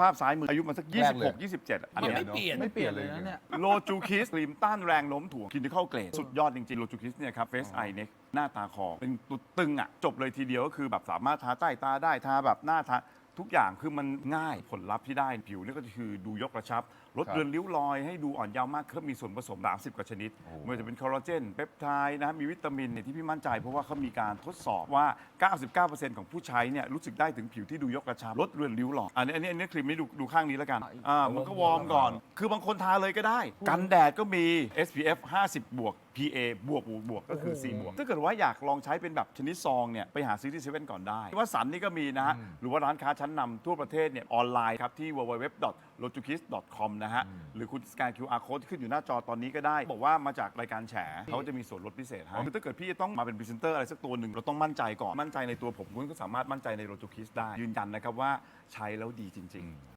ภาพซ้ายมืออายุมันสัก แรกเลย 26 27 อันมันเนี้ยไม่เปลี่ยน ไม่เปลี่ยนเลยนะเนี่ย โลจูคิสครีมต้านแรงโน้มถ่วงคินดิคอลเกรด สุดยอดจริง ๆ โลจูคิสเนี่ยครับเฟสไอเน็กหน้าตาคอ เป็นตุดตึงอะ จบเลยทีเดียวก็คือแบบสามารถทาใต้ตาได้ทาแบบหน้าทา ทุกอย่างคือมันง่ายผลลัพธ์ที่ได้ผิวนี่ก็คือดูยกกระชับ ลดครับเรือนริ้วรอยให้ดูอ่อนเยาว์มากขึ้นมีส่วนผสม30กว่าชนิดโอ้ไม่ว่าจะเป็นคอลลาเจนเปปไทด์นะมีวิตามินเนี่ยที่พี่มั่นใจเพราะว่าเขามีการทดสอบว่า 99%ของผู้ใช้เนี่ยรู้สึกได้ถึงผิวที่ดูยกกระชับลดเรือนริ้วรอยอันนี้อันนี้อันนี้ครีมนี้ดูดูข้างนี้แล้วกันอ่ามันก็วอร์มก่อน คือบางคนทาเลยก็ได้ กันแดดก็มี SPF 50 บวก PA บวกบวกบวกก็คือ 4 บวก ถ้าเกิดว่าอยากลองใช้เป็นแบบชนิดซองเนี่ยไปหาซื้อที่เซเว่นก่อนได้ว่าสันนี่ก็มีนะฮะหรือว่าร้านค้าชั้นนำทั่วประเทศเนี่ยออนไลน์ครับที่ www.lotukis.com นะฮะ หรือคุณสแกน QR code ที่ขึ้นอยู่หน้าจอตอนนี้ก็ได้ บอกว่ามาจากรายการแฉเขาจะมีส่วนลดพิเศษให้คือถ้าเกิดพี่จะต้องมาเป็นพรีเซนเตอร์อะไรสักตัวหนึ่งเราต้องมั่นใจก่อนมั่นใจในตัวผมคุณก็สามารถมั่นใจในโลจูคิสได้ยืนยันนะครับว่าใช้แล้วดีจริง ๆ